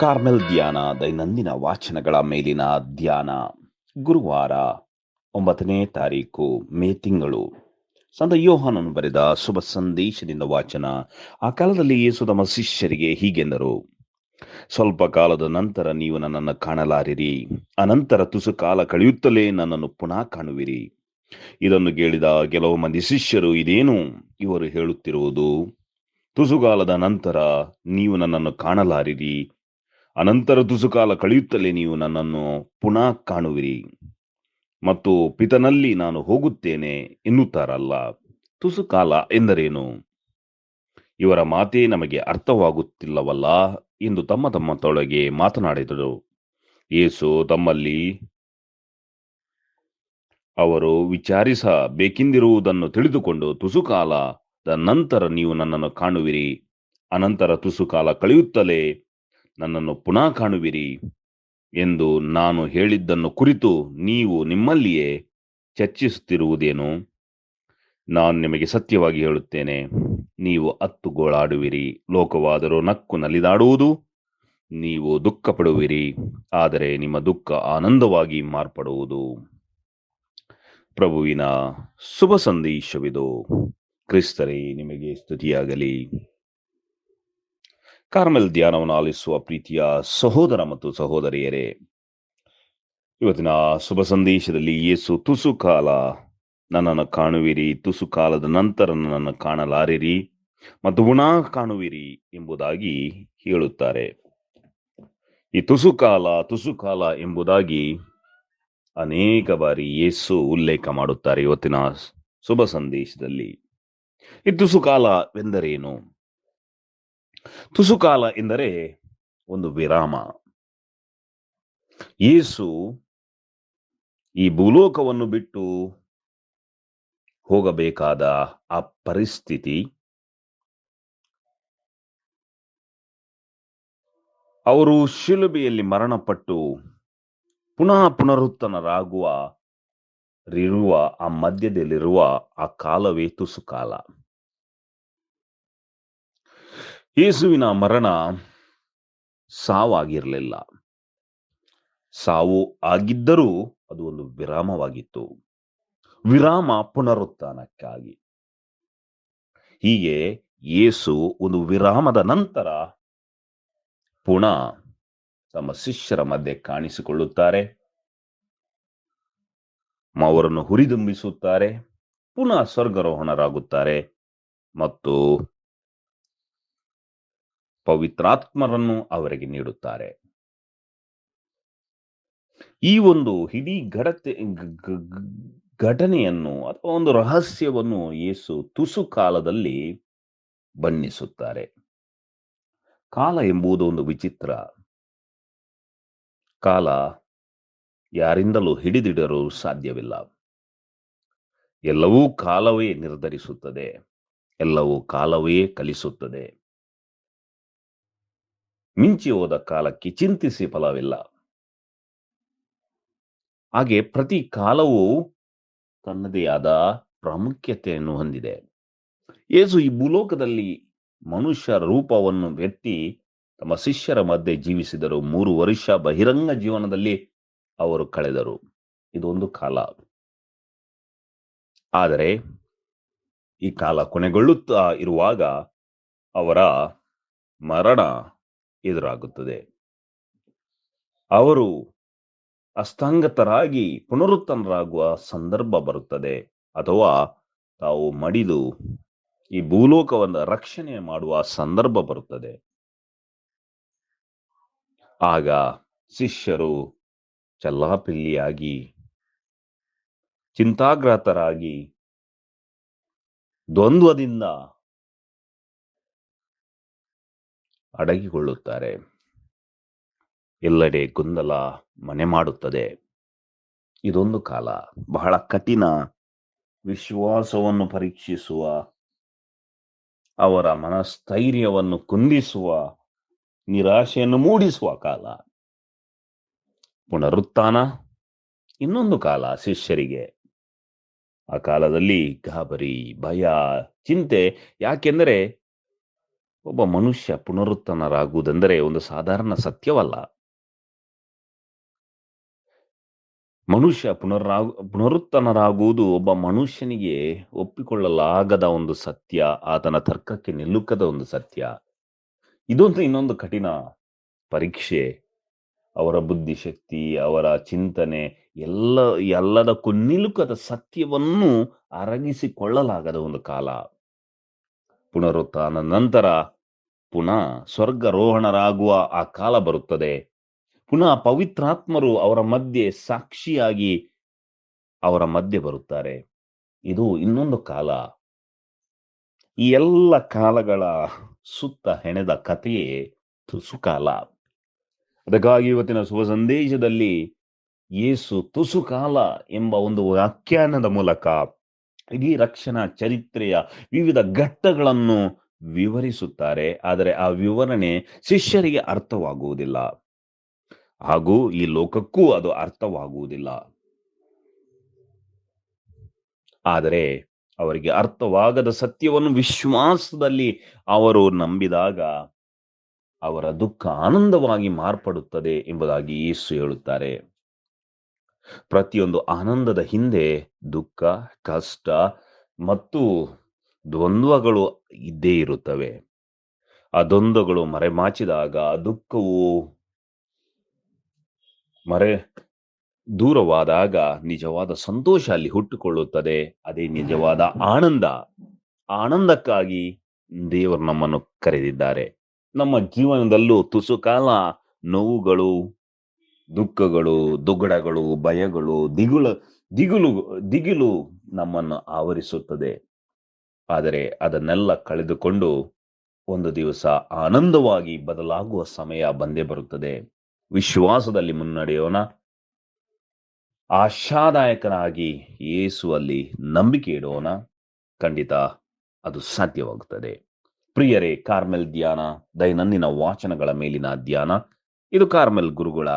Carmel ಧ್ಯಾನ, ದೈನಂದಿನ ವಾಚನಗಳ ಮೇಲಿನ ಧ್ಯಾನ. ಗುರುವಾರ ಒಂಬತ್ತನೇ ತಾರೀಕು, ಮೇ ತಿಂಗಳು. ಸಂತ ಯೋಹಾನನು ಬರೆದ ಶುಭ ಸಂದೇಶದಿಂದ ವಾಚನ. ಆ ಕಾಲದಲ್ಲಿ ಯೇಸು ತಮ್ಮ ಶಿಷ್ಯರಿಗೆ ಹೀಗೆಂದರು ಸ್ವಲ್ಪ ಕಾಲದ ನಂತರ ನೀವು ನನ್ನನ್ನು ಕಾಣಲಾರಿರಿ. ಅನಂತರ ತುಸು ಕಾಲ ಕಳೆಯುತ್ತಲೇ ನನ್ನನ್ನು ಪುನಃ ಕಾಣುವಿರಿ. ಇದನ್ನು ಕೇಳಿದ ಕೆಲವು ಮಂದಿ ಶಿಷ್ಯರು, ಇದೇನು? ಇವರು ಹೇಳುತ್ತಿರುವುದು ತುಸುಗಾಲದ ನಂತರ ನೀವು ನನ್ನನ್ನು ಕಾಣಲಾರಿರಿ. ಅನಂತರ ತುಸುಕಾಲ ಕಳೆಯುತ್ತಲೇ ನೀವು ನನ್ನನ್ನು ಪುನಃ ಕಾಣುವಿರಿ. ಮತ್ತು ಪಿತನಲ್ಲಿ ನಾನು ಹೋಗುತ್ತೇನೆ ಎನ್ನುತ್ತಾರಲ್ಲ. ತುಸು ಕಾಲ ಎಂದರೇನು? ಇವರ ಮಾತೇ ನಮಗೆ ಅರ್ಥವಾಗುತ್ತಿಲ್ಲವಲ್ಲ ಎಂದು ತಮ್ಮ ತಮ್ಮ ತೊಳಗೆ ಮಾತನಾಡಿದರು. ಯೇಸು ತಮ್ಮಲ್ಲಿ ಅವರು ವಿಚಾರಿಸಬೇಕೆಂದಿರುವುದನ್ನು ತಿಳಿದುಕೊಂಡು ತುಸು ಕಾಲದ ನಂತರ ನೀವು ನನ್ನನ್ನು ಕಾಣುವಿರಿ. ಅನಂತರ ತುಸು ಕಾಲ ಕಳೆಯುತ್ತಲೇ ನನ್ನನ್ನು ಪುನಃ ಕಾಣುವಿರಿ ಎಂದು ನಾನು ಹೇಳಿದ್ದನ್ನು ಕುರಿತು ನೀವು ನಿಮ್ಮಲ್ಲಿಯೇ ಚರ್ಚಿಸುತ್ತಿರುವುದೇನು? ನಾನು ನಿಮಗೆ ಸತ್ಯವಾಗಿ ಹೇಳುತ್ತೇನೆ, ನೀವು ಅತ್ತು ಗೋಳಾಡುವಿರಿ ಲೋಕವಾದರೂ ನಕ್ಕು ನಲಿದಾಡುವುದು, ನೀವು ದುಃಖ ಪಡುವಿರಿ ಆದರೆ ನಿಮ್ಮ ದುಃಖ ಆನಂದವಾಗಿ ಮಾರ್ಪಡುವುದು. ಪ್ರಭುವಿನ ಶುಭ ಸಂದೇಶವಿದು. ಕ್ರಿಸ್ತರೇ, ನಿಮಗೆ ಸ್ತುತಿಯಾಗಲಿ. ಕಾರ್ಮೆಲ್ ಧ್ಯಾನವನ್ನು ಆಲಿಸುವ ಪ್ರೀತಿಯ ಸಹೋದರ ಮತ್ತು ಸಹೋದರಿಯರೇ, ಇವತ್ತಿನ ಶುಭ ಸಂದೇಶದಲ್ಲಿ ಯೇಸು ತುಸು ಕಾಲ ನನ್ನನ್ನು ಕಾಣುವಿರಿ, ತುಸು ಕಾಲದ ನಂತರ ನನ್ನನ್ನು ಕಾಣಲಾರಿರಿ ಮತ್ತು ಗುಣ ಕಾಣುವಿರಿ ಎಂಬುದಾಗಿ ಹೇಳುತ್ತಾರೆ. ಈ ತುಸು ಕಾಲ ತುಸು ಕಾಲ ಎಂಬುದಾಗಿ ಅನೇಕ ಬಾರಿ ಯೇಸು ಉಲ್ಲೇಖ ಮಾಡುತ್ತಾರೆ ಇವತ್ತಿನ ಶುಭ ಸಂದೇಶದಲ್ಲಿ. ಈ ತುಸು ಕಾಲವೆಂದರೇನು? ತುಸು ಕಾಲ ಎಂದರೆ ಒಂದು ವಿರಾಮ. ಯೇಸು ಈ ಭೂಲೋಕವನ್ನು ಬಿಟ್ಟು ಹೋಗಬೇಕಾದ ಆ ಪರಿಸ್ಥಿತಿ ಅವರು ಶಿಲುಬೆಯಲ್ಲಿ ಮರಣಪಟ್ಟು ಪುನಃ ಪುನರುತ್ತನರಾಗುವ ರಿರುವ ಆ ಮಧ್ಯದಲ್ಲಿರುವ ಆ ಕಾಲವೇ ತುಸು ಕಾಲ ಯೇಸುವಿನ ಮರಣ ಸಾವಾಗಿರಲಿಲ್ಲ. ಸಾವು ಆಗಿದ್ದರೂ ಅದು ಒಂದು ವಿರಾಮವಾಗಿತ್ತು. ವಿರಾಮ ಪುನರುತ್ಥಾನಕ್ಕಾಗಿ. ಹೀಗೆ ಯೇಸು ಒಂದು ವಿರಾಮದ ನಂತರ ಪುನಃ ತಮ್ಮ ಶಿಷ್ಯರ ಮಧ್ಯೆ ಕಾಣಿಸಿಕೊಳ್ಳುತ್ತಾರೆ. ಅವರನ್ನು ಹುರಿದುಂಬಿಸುತ್ತಾರೆ. ಪುನಃ ಸ್ವರ್ಗರೋಹಣರಾಗುತ್ತಾರೆ. ಮತ್ತು ಪವಿತ್ರಾತ್ಮರನ್ನು ಅವರಿಗೆ ನೀಡುತ್ತಾರೆ. ಈ ಒಂದು ಇಡೀ ಘಟತೆ ಘಟನೆಯನ್ನು ಅಥವಾ ಒಂದು ರಹಸ್ಯವನ್ನು ಯೇಸು ತುಸು ಕಾಲದಲ್ಲಿ ಬಣ್ಣಿಸುತ್ತಾರೆ. ಕಾಲ ಎಂಬುದು ಒಂದು ವಿಚಿತ್ರ. ಕಾಲ ಯಾರಿಂದಲೂ ಹಿಡಿದಿಡಲು ಸಾಧ್ಯವಿಲ್ಲ. ಎಲ್ಲವೂ ಕಾಲವೇ ನಿರ್ಧರಿಸುತ್ತದೆ. ಎಲ್ಲವೂ ಕಾಲವೇ ಕಲಿಸುತ್ತದೆ. ಮಿಂಚಿ ಹೋದ ಕಾಲಕ್ಕೆ ಚಿಂತಿಸಿ ಫಲವಿಲ್ಲ. ಹಾಗೆ ಪ್ರತಿ ಕಾಲವೂ ತನ್ನದೇ ಆದ ಪ್ರಾಮುಖ್ಯತೆಯನ್ನು ಹೊಂದಿದೆ. ಯೇಸು ಈ ಭೂಲೋಕದಲ್ಲಿ ಮನುಷ್ಯ ರೂಪವನ್ನು ಎತ್ತಿ ತಮ್ಮ ಶಿಷ್ಯರ ಮಧ್ಯೆ ಜೀವಿಸಿದರು. ಮೂರು ವರ್ಷ ಬಹಿರಂಗ ಜೀವನದಲ್ಲಿ ಅವರು ಕಳೆದರು. ಇದೊಂದು ಕಾಲ. ಆದರೆ ಈ ಕಾಲ ಕೊನೆಗೊಳ್ಳುತ್ತಾ ಇರುವಾಗ ಅವರ ಮರಣ ಎದುರಾಗುತ್ತದೆ. ಅವರು ಅಸ್ತಂಗತರಾಗಿ ಪುನರುತ್ತನರಾಗುವ ಸಂದರ್ಭ ಬರುತ್ತದೆ. ಅಥವಾ ತಾವು ಮಡಿದು ಈ ಭೂಲೋಕವನ್ನು ರಕ್ಷಣೆ ಮಾಡುವ ಸಂದರ್ಭ ಬರುತ್ತದೆ. ಆಗ ಶಿಷ್ಯರು ಚಲ್ಲಾಪಿಲ್ಲಿಯಾಗಿ ಚಿಂತಾಗ್ರತರಾಗಿ ದ್ವಂದ್ವದಿಂದ ಅಡಗಿಕೊಳ್ಳುತ್ತಾರೆ. ಎಲ್ಲೆಡೆ ಗೊಂದಲ ಮನೆ ಮಾಡುತ್ತದೆ. ಇದೊಂದು ಕಾಲ. ಬಹಳ ಕಠಿಣ ವಿಶ್ವಾಸವನ್ನು ಪರೀಕ್ಷಿಸುವ, ಅವರ ಮನಸ್ಥೈರ್ಯವನ್ನು ಕುಂದಿಸುವ, ನಿರಾಶೆಯನ್ನು ಮೂಡಿಸುವ ಕಾಲ. ಪುನರುತ್ಥಾನ ಇನ್ನೊಂದು ಕಾಲ ಶಿಷ್ಯರಿಗೆ. ಆ ಕಾಲದಲ್ಲಿ ಗಾಬರಿ, ಭಯ, ಚಿಂತೆ ಯಾಕೆಂದರೆ ಒಬ್ಬ ಮನುಷ್ಯ ಪುನರುತ್ಥಾನರಾಗುವುದೆಂದರೆ ಒಂದು ಸಾಧಾರಣ ಸತ್ಯವಲ್ಲ. ಮನುಷ್ಯ ಪುನರಾಗ, ಪುನರುತ್ಥಾನರಾಗುವುದು ಒಬ್ಬ ಮನುಷ್ಯನಿಗೆ ಒಪ್ಪಿಕೊಳ್ಳಲಾಗದ ಒಂದು ಸತ್ಯ, ಆತನ ತರ್ಕಕ್ಕೆ ನಿಲ್ಲುಕದ ಒಂದು ಸತ್ಯ. ಇದೊಂದು ಇನ್ನೊಂದು ಕಠಿಣ ಪರೀಕ್ಷೆ. ಅವರ ಬುದ್ಧಿಶಕ್ತಿ, ಅವರ ಚಿಂತನೆ, ಎಲ್ಲ, ಎಲ್ಲದಕ್ಕೂ ನಿಲುಕದ ಸತ್ಯವನ್ನು ಅರಗಿಸಿಕೊಳ್ಳಲಾಗದ ಒಂದು ಕಾಲ. ಪುನರುತ್ಥಾನ ನಂತರ ಪುನಃ ಸ್ವರ್ಗರೋಹಣರಾಗುವ ಆ ಕಾಲ ಬರುತ್ತದೆ. ಪುನಃ ಪವಿತ್ರಾತ್ಮರು ಅವರ ಮಧ್ಯೆ ಸಾಕ್ಷಿಯಾಗಿ ಅವರ ಮಧ್ಯೆ ಬರುತ್ತಾರೆ. ಇದು ಇನ್ನೊಂದು ಕಾಲ. ಈ ಎಲ್ಲ ಕಾಲಗಳ ಸುತ್ತ ಹೆಣೆದ ಕಥೆಯೇ ತುಸುಕಾಲ. ಅದಕ್ಕಾಗಿ ಇವತ್ತಿನ ಶುಭ ಸಂದೇಶದಲ್ಲಿ ಯೇಸು ತುಸುಕಾಲ ಎಂಬ ಒಂದು ವ್ಯಾಖ್ಯಾನದ ಮೂಲಕ ಇಡೀ ರಕ್ಷಣಾ ಚರಿತ್ರೆಯ ವಿವಿಧ ಘಟ್ಟಗಳನ್ನು ವಿವರಿಸುತ್ತಾರೆ. ಆದರೆ ಆ ವಿವರಣೆ ಶಿಷ್ಯರಿಗೆ ಅರ್ಥವಾಗುವುದಿಲ್ಲ. ಹಾಗೂ ಈ ಲೋಕಕ್ಕೂ ಅದು ಅರ್ಥವಾಗುವುದಿಲ್ಲ. ಆದರೆ ಅವರಿಗೆ ಅರ್ಥವಾಗದ ಸತ್ಯವನ್ನು ವಿಶ್ವಾಸದಲ್ಲಿ ಅವರು ನಂಬಿದಾಗ ಅವರ ದುಃಖ ಆನಂದವಾಗಿ ಮಾರ್ಪಡುತ್ತದೆ ಎಂಬುದಾಗಿ ಯೇಸು ಹೇಳುತ್ತಾರೆ. ಪ್ರತಿಯೊಂದು ಆನಂದದ ಹಿಂದೆ ದುಃಖ, ಕಷ್ಟ ಮತ್ತು ದ್ವಂದ್ವಗಳು ಇದ್ದೇ ಇರುತ್ತವೆ. ಆ ದ್ವಂದ್ವಗಳು ಮರೆಮಾಚಿದಾಗ ದುಃಖವು ಮರೆ ದೂರವಾದಾಗ ನಿಜವಾದ ಸಂತೋಷ ಅಲ್ಲಿ ಹುಟ್ಟುಕೊಳ್ಳುತ್ತದೆ. ಅದೇ ನಿಜವಾದ ಆನಂದ. ಆನಂದಕ್ಕಾಗಿ ದೇವರು ನಮ್ಮನ್ನು ಕರೆದಿದ್ದಾರೆ. ನಮ್ಮ ಜೀವನದಲ್ಲೂ ತುಸು ಕಾಲ ನೋವುಗಳು, ದುಃಖಗಳು ದುಗ್ಗಡಗಳು ಭಯಗಳು, ದಿಗುಳ, ದಿಗುಲು, ದಿಗಿಲು ನಮ್ಮನ್ನು ಆವರಿಸುತ್ತದೆ. ಆದರೆ ಅದನ್ನೆಲ್ಲ ಕಳೆದುಕೊಂಡು ಒಂದು ದಿವಸ ಆನಂದವಾಗಿ ಬದಲಾಗುವ ಸಮಯ ಬಂದೇ ಬರುತ್ತದೆ. ವಿಶ್ವಾಸದಲ್ಲಿ ಮುನ್ನಡೆಯೋಣ. ಆಶಾದಾಯಕನಾಗಿ ಯೇಸುವಲ್ಲಿ ನಂಬಿಕೆ ಇಡೋಣ. ಖಂಡಿತ ಅದು ಸಾಧ್ಯವಾಗುತ್ತದೆ. ಪ್ರಿಯರೇ, ಕಾರ್ಮೆಲ್ ಧ್ಯಾನ, ದೈನಂದಿನ ವಾಚನಗಳ ಮೇಲಿನ ಧ್ಯಾನ. ಇದು ಕಾರ್ಮೆಲ್ ಗುರುಗಳ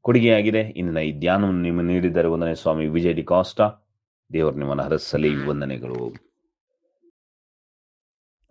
ಕೊಡುಗೆಯಾಗಿದೆ. ಇಂದಿನ ಈ ಧ್ಯಾನವನ್ನು ನಿಮ್ಮ ನೀಡಿದರೆ ಒಂದನೇ ಸ್ವಾಮಿ ವಿಜಯ್ ಡಿ ಕಾಸ್ಟಾ, ದೇವರು ನಿಮ್ಮನ್ನು ಹರಸಲಿ. ವಂದನೆಗಳು.